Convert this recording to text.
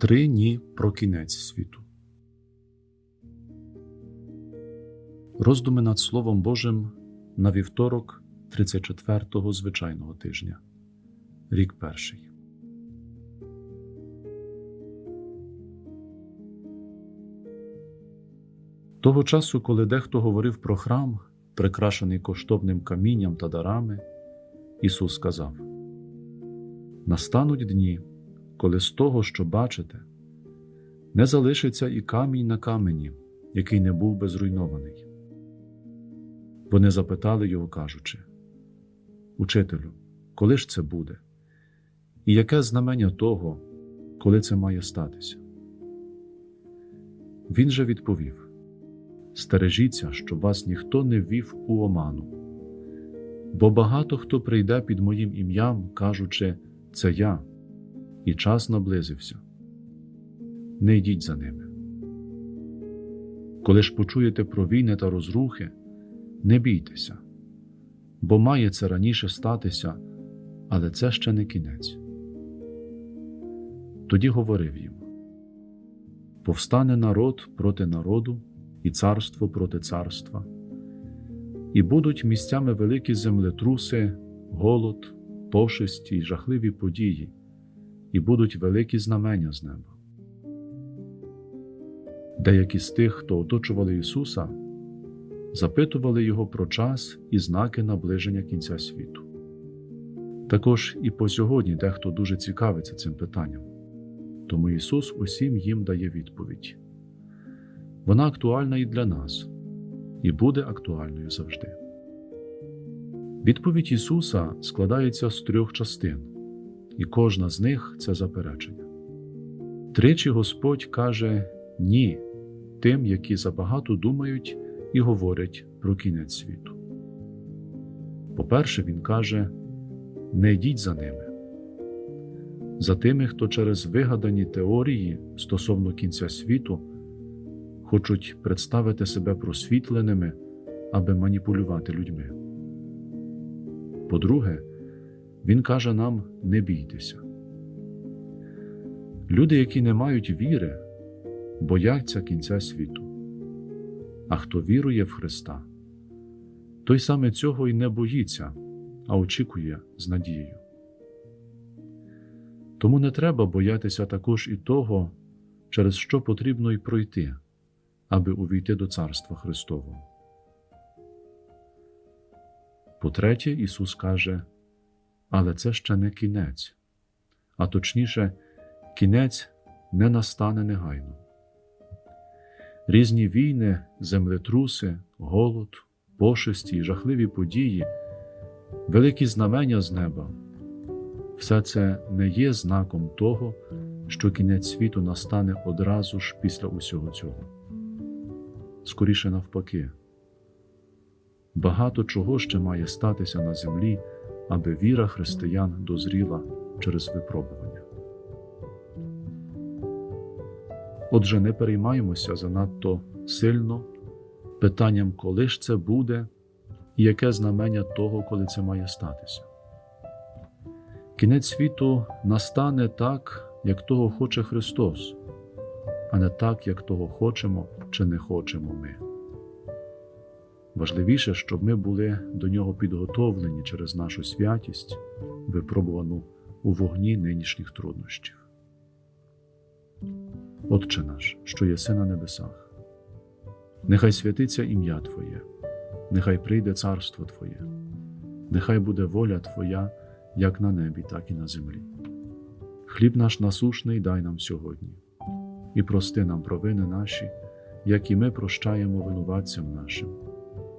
Три дні про кінець світу. Роздуми над Словом Божим на вівторок 34-го звичайного тижня. Рік перший. Того часу, коли дехто говорив про храм, прикрашений коштовним камінням та дарами, Ісус сказав: Настануть дні, коли з того, що бачите, не залишиться і камінь на камені, який не був би зруйнований. Вони запитали його, кажучи: Учителю, коли ж це буде? І яке знамення того, коли це має статися? Він же відповів: Стережіться, щоб вас ніхто не ввів у оману, бо багато хто прийде під моїм ім'ям, кажучи, це я, і час наблизився. Не йдіть за ними. Коли ж почуєте про війни та розрухи, не бійтеся, бо має це раніше статися, але це ще не кінець. Тоді говорив їм: Повстане народ проти народу і царство проти царства, і будуть місцями великі землетруси, голод, пошесті й жахливі події, і будуть великі знамення з неба. Деякі з тих, хто оточували Ісуса, запитували Його про час і знаки наближення кінця світу. Також і по сьогодні дехто дуже цікавиться цим питанням, тому Ісус усім їм дає відповідь. Вона актуальна і для нас, і буде актуальною завжди. Відповідь Ісуса складається з трьох частин, і кожна з них це заперечення. Тричі Господь каже ні тим, які забагато думають і говорять про кінець світу. По-перше, Він каже не йдіть за ними, за тими, хто через вигадані теорії стосовно кінця світу хочуть представити себе просвітленими, аби маніпулювати людьми. По-друге, Він каже нам не бійтеся. Люди, які не мають віри, бояться кінця світу. А хто вірує в Христа, той саме цього й не боїться, а очікує з надією. Тому не треба боятися також і того, через що потрібно й пройти, аби увійти до Царства Христового. По-третє, Ісус каже, але це ще не кінець, а точніше, кінець не настане негайно. Різні війни, землетруси, голод, пошесті й жахливі події, великі знамення з неба все це не є знаком того, що кінець світу настане одразу ж після усього цього. Скоріше навпаки, багато чого ще має статися на землі, аби віра християн дозріла через випробування. Отже, не переймаємося занадто сильно питанням, коли ж це буде і яке знамення того, коли це має статися. Кінець світу настане так, як того хоче Христос, а не так, як того хочемо чи не хочемо ми. Важливіше, щоб ми були до нього підготовлені через нашу святість, випробувану у вогні нинішніх труднощів. Отче наш, що єси на небесах, нехай святиться ім'я Твоє, нехай прийде царство Твоє, нехай буде воля Твоя, як на небі, так і на землі. Хліб наш насушний дай нам сьогодні, і прости нам провини наші, як і ми прощаємо винуватцям нашим,